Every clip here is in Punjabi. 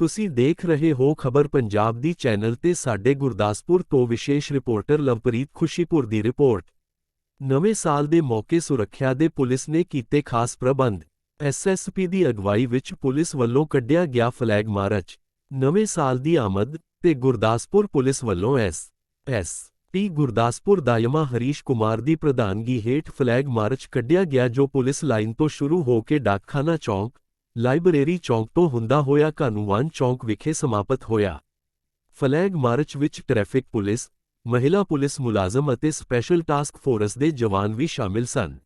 ਤੁਸੀਂ ਦੇਖ ਰਹੇ ਹੋ ਖਬਰ ਪੰਜਾਬ ਦੀ ਚੈਨਲ ਤੇ ਸਾਡੇ ਗੁਰਦਾਸਪੁਰ ਤੋਂ ਵਿਸ਼ੇਸ਼ ਰਿਪੋਰਟਰ ਲਵਪ੍ਰੀਤ ਖੁਸ਼ੀਪੁਰ ਦੀ ਰਿਪੋਰਟ। ਨਵੇਂ ਸਾਲ ਦੇ ਮੌਕੇ ਸੁਰੱਖਿਆ ਦੇ ਪੁਲਿਸ ਨੇ ਕੀਤੇ ਖਾਸ ਪ੍ਰਬੰਧ। ਐਸਐਸਪੀ ਦੀ ਅਗਵਾਈ ਵਿੱਚ ਪੁਲਿਸ ਵੱਲੋਂ ਕੱਢਿਆ ਗਿਆ ਫਲੈਗ ਮਾਰਚ। ਨਵੇਂ ਸਾਲ ਦੀ ਆਮਦ ਤੇ ਗੁਰਦਾਸਪੁਰ ਪੁਲਿਸ ਵੱਲੋਂ S S P Gurdaspur Dayama Harish Kumar ਦੀ ਪ੍ਰਧਾਨਗੀ ਹੇਠ ਫਲੈਗ ਮਾਰਚ ਕੱਢਿਆ ਗਿਆ ਜੋ ਪੁਲਿਸ ਲਾਈਨ ਤੋਂ ਸ਼ੁਰੂ ਹੋ ਕੇ ਡਾਕਖਾਨਾ ਚੌਂਕ ਲਾਇਬ੍ਰੇਰੀ ਚੌਂਕ ਤੋਂ ਹੁੰਦਾ ਹੋਇਆ ਕਾਨੂੰਵਾਨ ਚੌਂਕ ਵਿਖੇ ਸਮਾਪਤ ਹੋਇਆ। ਫਲੈਗ ਮਾਰਚ ਵਿੱਚ ਟ੍ਰੈਫਿਕ ਪੁਲਿਸ, ਮਹਿਲਾ ਪੁਲਿਸ ਮੁਲਾਜ਼ਮ ਅਤੇ ਸਪੈਸ਼ਲ ਟਾਸਕ ਫੋਰਸ ਦੇ ਜਵਾਨ ਵੀ ਸ਼ਾਮਿਲ ਸਨ।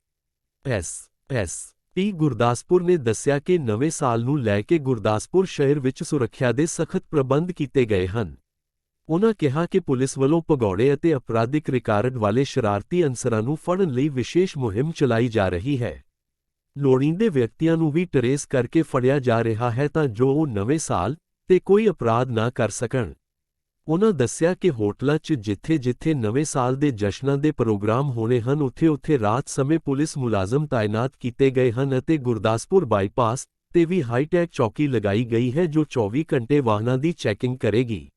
ਐਸ ਐਸ, ਟੀ ਗੁਰਦਾਸਪੁਰ ਨੇ ਦੱਸਿਆ ਕਿ ਨਵੇਂ ਸਾਲ ਨੂੰ ਲੈ ਕੇ ਗੁਰਦਾਸਪੁਰ ਸ਼ਹਿਰ ਵਿੱਚ ਸੁਰੱਖਿਆ ਦੇ ਸਖਤ ਪ੍ਰਬੰਧ ਕੀਤੇ ਗਏ ਹਨ। ਉਨ੍ਹਾਂ ਕਿਹਾ ਕਿ ਪੁਲਿਸ ਵੱਲੋਂ ਭਗੌੜੇ ਅਤੇ ਅਪਰਾਧਿਕ ਰਿਕਾਰਡ ਵਾਲੇ ਸ਼ਰਾਰਤੀ ਅਨਸਰਾਂ ਨੂੰ ਫੜਨ ਲਈ ਵਿਸ਼ੇਸ਼ ਮੁਹਿੰਮ ਚਲਾਈ ਜਾ ਰਹੀ ਹੈ। ਲੋੜੀਂਦੇ ਵਿਅਕਤੀਆਂ ਨੂੰ ਵੀ ਟਰੇਸ ਕਰਕੇ ਫੜਿਆ ਜਾ ਰਿਹਾ ਹੈ ਤਾਂ ਜੋ ਉਹ ਨਵੇਂ ਸਾਲ ਤੇ ਕੋਈ ਅਪਰਾਧ ਨਾ ਕਰ ਸਕਣ। ਉਨ੍ਹਾਂ ਦੱਸਿਆ ਕਿ ਹੋਟਲਾਂ 'ਚ ਜਿੱਥੇ-ਜਿੱਥੇ ਨਵੇਂ ਸਾਲ ਦੇ ਜਸ਼ਨਾਂ ਦੇ ਪ੍ਰੋਗਰਾਮ ਹੋਣੇ ਹਨ, ਉੱਥੇ-ਉੱਥੇ ਰਾਤ ਸਮੇਂ ਪੁਲਿਸ ਮੁਲਾਜ਼ਮ ਤਾਇਨਾਤ ਕੀਤੇ ਗਏ ਹਨ ਅਤੇ ਗੁਰਦਾਸਪੁਰ ਬਾਈਪਾਸ ਤੇ ਵੀ ਹਾਈਟੈਕ ਚੌਕੀ ਲਗਾਈ ਗਈ ਹੈ ਜੋ 24 ਘੰਟੇ ਵਾਹਨਾਂ ਦੀ ਚੈਕਿੰਗ ਕਰੇਗੀ।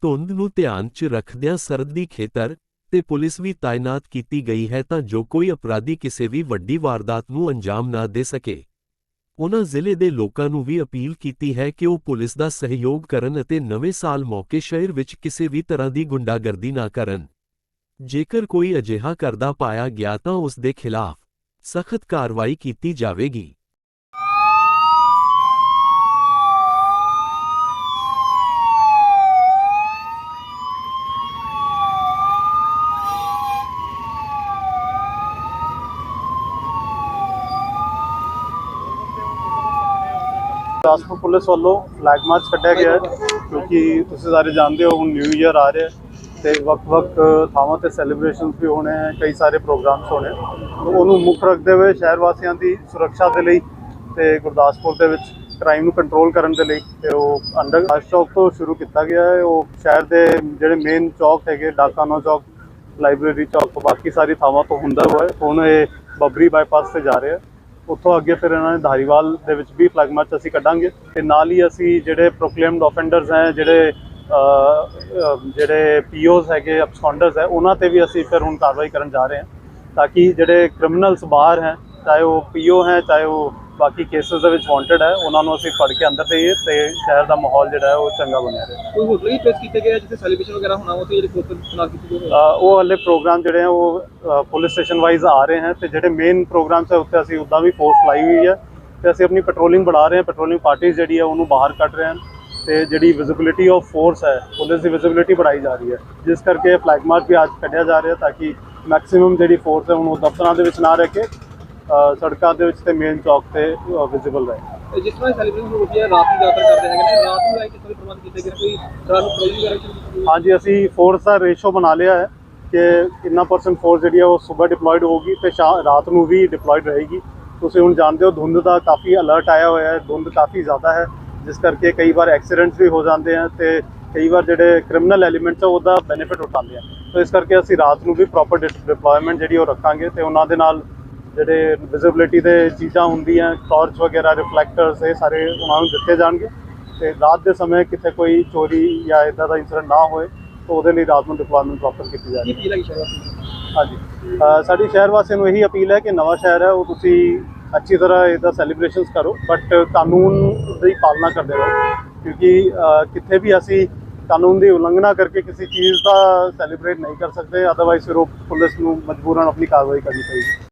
ਧੁੰਦ ਨੂੰ ਧਿਆਨ 'ਚ ਰੱਖਦਿਆਂ ਸਰਦੀ ਖੇਤਰ ਤੇ ਪੁਲਿਸ ਵੀ ਤਾਇਨਾਤ ਕੀਤੀ ਗਈ ਹੈ ਤਾਂ ਜੋ ਕੋਈ ਅਪਰਾਧੀ ਕਿਸੇ ਵੀ ਵੱਡੀ ਵਾਰਦਾਤ ਨੂੰ ਅੰਜਾਮ ਨਾ ਦੇ ਸਕੇ। ਉਨ੍ਹਾਂ ਜ਼ਿਲ੍ਹੇ ਦੇ ਲੋਕਾਂ ਨੂੰ ਵੀ ਅਪੀਲ ਕੀਤੀ ਹੈ ਕਿ ਉਹ ਪੁਲਿਸ ਦਾ ਸਹਿਯੋਗ ਕਰਨ ਅਤੇ ਨਵੇਂ ਸਾਲ ਮੌਕੇ ਸ਼ਹਿਰ ਵਿੱਚ ਕਿਸੇ ਵੀ ਤਰ੍ਹਾਂ ਦੀ ਗੁੰਡਾਗਰਦੀ ਨਾ ਕਰਨ। ਜੇਕਰ ਕੋਈ ਅਜਿਹਾ ਕਰਦਾ ਪਾਇਆ ਗਿਆ ਤਾਂ ਉਸ ਦੇ ਖਿਲਾਫ ਸਖਤ ਕਾਰਵਾਈ ਕੀਤੀ ਜਾਵੇਗੀ। ਗੁਰਦਾਸਪੁਰ ਪੁਲਿਸ ਵੱਲੋਂ ਫਲੈਗ ਮਾਰਚ ਕੱਢਿਆ ਗਿਆ ਹੈ, ਕਿਉਂਕਿ ਤੁਸੀਂ ਸਾਰੇ ਜਾਣਦੇ ਹੋ, ਹੁਣ ਨਿਊ ਇਅਰ ਆ ਰਿਹਾ ਹੈ ਤੇ ਵੱਖ-ਵੱਖ ਥਾਵਾਂ ਤੇ ਸੈਲੀਬ੍ਰੇਸ਼ਨਸ ਵੀ ਹੋਣੇ ਹੈ ਕਈ ਸਾਰੇ ਪ੍ਰੋਗਰਾਮਸ ਹੋਣੇ ਉਹਨੂੰ ਮੁੱਖ ਰੱਖਦੇ ਹੋਏ ਸ਼ਹਿਰ ਵਾਸੀਆਂ ਦੀ ਸੁਰੱਖਿਆ ਦੇ ਲਈ ਤੇ ਗੁਰਦਾਸਪੁਰ ਦੇ ਵਿੱਚ ਕ੍ਰਾਈਮ ਨੂੰ ਕੰਟਰੋਲ ਕਰਨ ਦੇ ਲਈ ਤੇ ਉਹ ਅੰਡਰ ਚੌਕ ਤੋਂ ਸ਼ੁਰੂ ਕੀਤਾ ਗਿਆ ਹੈ। ਉਹ ਸ਼ਹਿਰ ਦੇ ਜਿਹੜੇ ਮੇਨ ਚੌਕ ਹੈਗੇ ਡਾਕਾਨੋ ਚੌਕ ਲਾਇਬ੍ਰੇਰੀ ਚੌਕ ਤੋਂ ਬਾਕੀ ਸਾਰੀ ਥਾਵਾਂ ਤੋਂ ਹੁੰਦਾ ਹੋਇਆ ਹੁਣ ਇਹ ਬੱਬਰੀ ਬਾਈਪਾਸ ਤੇ ਜਾ ਰਿਹਾ ਹੈ। ਉੱਥੋਂ ਅੱਗੇ ਫਿਰ ਇਹਨਾਂ ਨੇ ਧਾਰੀਵਾਲ ਦੇ ਵਿੱਚ ਵੀ ਫਲੈਗ ਮਾਰਚ ਅਸੀਂ ਕੱਢਾਂਗੇ ਤੇ ਨਾਲ ਹੀ ਅਸੀਂ ਜਿਹੜੇ ਪ੍ਰੋਕਲੇਮਡ ਆਫੈਂਡਰਸ ਹੈ ਜਿਹੜੇ ਅਹ, ਅਹ, ਜਿਹੜੇ ਪੀਓਸ ਹੈਗੇ ਅਬਸਕੌਂਡਰਸ ਹੈ ਉਹਨਾਂ ਤੇ ਵੀ ਅਸੀਂ ਫਿਰ ਹੁਣ ਕਾਰਵਾਈ ਕਰਨ ਜਾ ਰਹੇ ਹਾਂ। ਤਾਂ ਕਿ ਜਿਹੜੇ ਕ੍ਰਿਮੀਨਲਸ ਬਾਹਰ ਹੈ ਚਾਹੇ ਉਹ ਪੀਓ ਹੈ ਚਾਹੇ ਉਹ ਬਾਕੀ ਕੇਸਸ ਦੇ ਵਿੱਚ ਵਾਂਟਡ ਹੈ ਉਹਨਾਂ ਨੂੰ ਅਸੀਂ ਫੜ ਕੇ ਅੰਦਰ ਦੇਈਏ ਤੇ ਸ਼ਹਿਰ ਦਾ ਮਾਹੌਲ ਜਿਹੜਾ ਹੈ ਉਹ ਚੰਗਾ ਬਣਿਆ ਰਹੇ। ਕੋਈ ਹੋਟਲ ਹੀ ਪੇਸ਼ ਕੀਤੇ ਗਏ ਜਿੱਥੇ ਸੈਲੀਬ੍ਰੇਸ਼ਨ ਵਗੈਰਾ ਹੋਣਾ ਉਹ ਤੇ ਜਿਹੜੇ ਕੋਤਰ ਤਨਾਲ ਕੀਤੀ ਅ, ਉਹ ਹਲੇ ਪ੍ਰੋਗਰਾਮ ਜਿਹੜੇ ਆ ਉਹ ਪੁਲਿਸ ਸਟੇਸ਼ਨ ਵਾਈਜ਼ ਆ ਰਹੇ ਹਨ ਤੇ ਜਿਹੜੇ ਮੇਨ ਪ੍ਰੋਗਰਾਮਸ ਹੈ ਉੱਤੇ ਅਸੀਂ ਉੱਦਾਂ ਵੀ ਫੋਰਸ ਲਾਈ ਹੋਈ ਹੈ ਤੇ ਅਸੀਂ ਆਪਣੀ ਪੈਟਰੋਲਿੰਗ बढ़ा ਰਹੇ ਹਾਂ ਪੈਟਰੋਲਿੰਗ ਪਾਰਟੀਜ਼ ਜਿਹੜੀ ਹੈ ਉਹਨੂੰ ਬਾਹਰ ਕੱਢ ਰਹੇ ਹਨ ਤੇ ਜਿਹੜੀ ਵਿਜ਼ਿਬਿਲਿਟੀ ਆਫ ਫੋਰਸ ਹੈ ਪੁਲਿਸ ਦੀ ਵਿਜ਼ਿਬਿਲਿਟੀ ਵਧਾਈ ਜਾ ਰਹੀ ਹੈ। ਜਿਸ ਕਰਕੇ ਫਲੈਗ ਮਾਰਚ ਵੀ ਅੱਜ ਕੱਢਿਆ ਜਾ ਰਿਹਾ ਤਾਂ ਕਿ ਮੈਕਸਿਮਮ ਜਿਹੜੀ ਫੋਰਸ ਹੈ ਉਹਨੂੰ ਦਫ਼ਤਰਾਂ ਦੇ ਵਿੱਚ ਨਾ ਰਹਿ ਕੇ ਸੜਕਾਂ ਦੇ ਵਿੱਚ ਤੇ ਮੇਨ ਚੌਕ ਤੇ ਵਿਜ਼ਿਬਲ ਰਹੇ। ਜਿਸ ਤਰ੍ਹਾਂ ਸੈਲੀਬ੍ਰੇਸ਼ਨ ਹੋ ਰਹੀ ਹੈ ਰਾਤ ਨੂੰ ਯਾਤਰਾ ਕਰਦੇ ਹੈਗੇ ਨੇ। ਰਾਤ ਨੂੰ ਲੈ ਕੇ ਸਾਰੇ ਪ੍ਰਬੰਧ ਕੀਤੇ ਗਏ ਕੋਈ ਰਾਤ ਨੂੰ ਪੈਟਰੋਲਿੰਗ ਵਗੈਰਾ? ਹਾਂਜੀ ਅਸੀਂ ਫੋਰਸ ਦਾ ਰੇਸ਼ੋ ਬਣਾ ਲਿਆ ਹੈ ਕਿ ਇੰਨਾ ਪਰਸੈਂਟ ਫੋਰਸ ਜਿਹੜੀ ਹੈ ਉਹ ਸਵੇਰ ਡਿਪਲੋਇਡ ਹੋਊਗੀ ਤੇ ਰਾਤ ਨੂੰ ਵੀ ਡਿਪਲੋਇਡ ਰਹੇਗੀ। ਤੁਸੀਂ ਹੁਣ ਜਾਣਦੇ ਹੋ ਧੁੰਦ ਦਾ ਕਾਫੀ ਅਲਰਟ ਆਇਆ ਹੋਇਆ ਹੈ। ਧੁੰਦ ਕਾਫੀ ਜ਼ਿਆਦਾ ਹੈ ਜਿਸ ਕਰਕੇ ਕਈ ਵਾਰ ਐਕਸੀਡੈਂਟਸ ਵੀ ਹੋ ਜਾਂਦੇ ਆ ਤੇ ਕਈ ਵਾਰ ਜਿਹੜੇ ਕ੍ਰਿਮੀਨਲ ਐਲੀਮੈਂਟਸ ਆ ਉਹਦਾ ਬੈਨੀਫਿਟ ਉਠਾਉਂਦੇ ਆ। ਸੋ ਇਸ ਕਰਕੇ ਅਸੀਂ ਰਾਤ ਨੂੰ ਵੀ ਪ੍ਰੋਪਰ ਡਿਪਲੋਇਮੈਂਟ ਜਿਹੜੀ ਉਹ ਰੱਖਾਂਗੇ ਤੇ ਉਹਨਾਂ ਦੇ ਨਾਲ ਜਿਹੜੇ ਵਿਜ਼ਿਬਿਲਿਟੀ ਦੇ ਚੀਜ਼ਾਂ ਹੁੰਦੀਆਂ ਟਾਰਚ ਵਗੈਰਾ ਰਿਫਲੈਕਟਰਸ ਇਹ ਸਾਰੇ ਉਹਨਾਂ ਨੂੰ ਦਿੱਤੇ ਜਾਣਗੇ। ਤੇ ਰਾਤ ਦੇ ਸਮੇਂ ਕਿਤੇ ਕੋਈ ਚੋਰੀ ਜਾਂ ਇਦਾਂ ਦਾ ਇਨਸੀਡੈਂਟ ਨਾ ਹੋਏ ਤਾਂ ਉਹਦੇ ਲਈ ਰਾਤ ਨੂੰ ਡਿਪਲੋਇਮੈਂਟ ਪ੍ਰੋਪਰ ਕੀਤੀ ਹੈ ਨੂੰ? ਹਾਂਜੀ। ਸਾਡੀ ਸ਼ਹਿਰ ਵਾਸੀਆਂ ਨੂੰ ਇਹੀ ਅਪੀਲ ਹੈ ਕਿ ਨਵਾਂ ਸ਼ਹਿਰ ਹੈ ਉਹ ਤੁਸੀਂ ਅੱਛੀ ਤਰ੍ਹਾਂ ਇਹਦਾ ਸੈਲੀਬ੍ਰੇਸ਼ਨਸ ਕਰੋ ਬਟ ਕਾਨੂੰਨ ਦੀ ਪਾਲਣਾ ਕਰਦੇ ਰਹੋ। ਕਿਉਂਕਿ ਕਿੱਥੇ ਵੀ ਅਸੀਂ ਕਾਨੂੰਨ ਦੀ ਉਲੰਘਣਾ ਕਰਕੇ ਕਿਸੇ ਚੀਜ਼ ਦਾ ਸੈਲੀਬ੍ਰੇਟ ਨਹੀਂ ਕਰ ਸਕਦੇ ਅਦਰਵਾਈਜ਼ ਫਿਰ ਉਹ ਪੁਲਿਸ ਨੂੰ ਮਜਬੂਰਨ ਆਪਣੀ ਕਾਰਵਾਈ ਕਰਨੀ ਪਏਗੀ।